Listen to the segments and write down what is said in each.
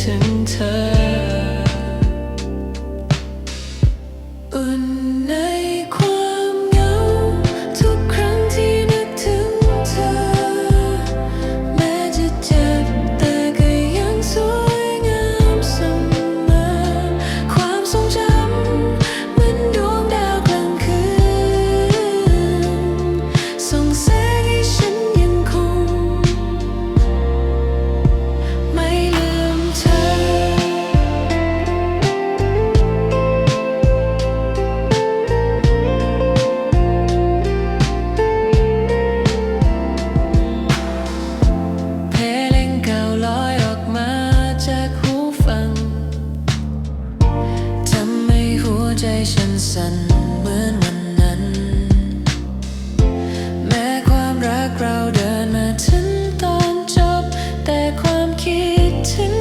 ถึงเธอ ใจฉันสั่นเหมือนวันนั้น แม้ความรักเราเดินมาถึงตอนจบ แต่ความคิดถึง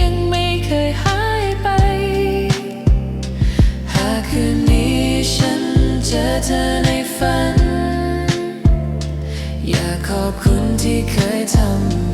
ยังไม่เคยหายไป หากคืนนี้ฉันเจอเธอในฝัน อยากขอบคุณที่เคยทำ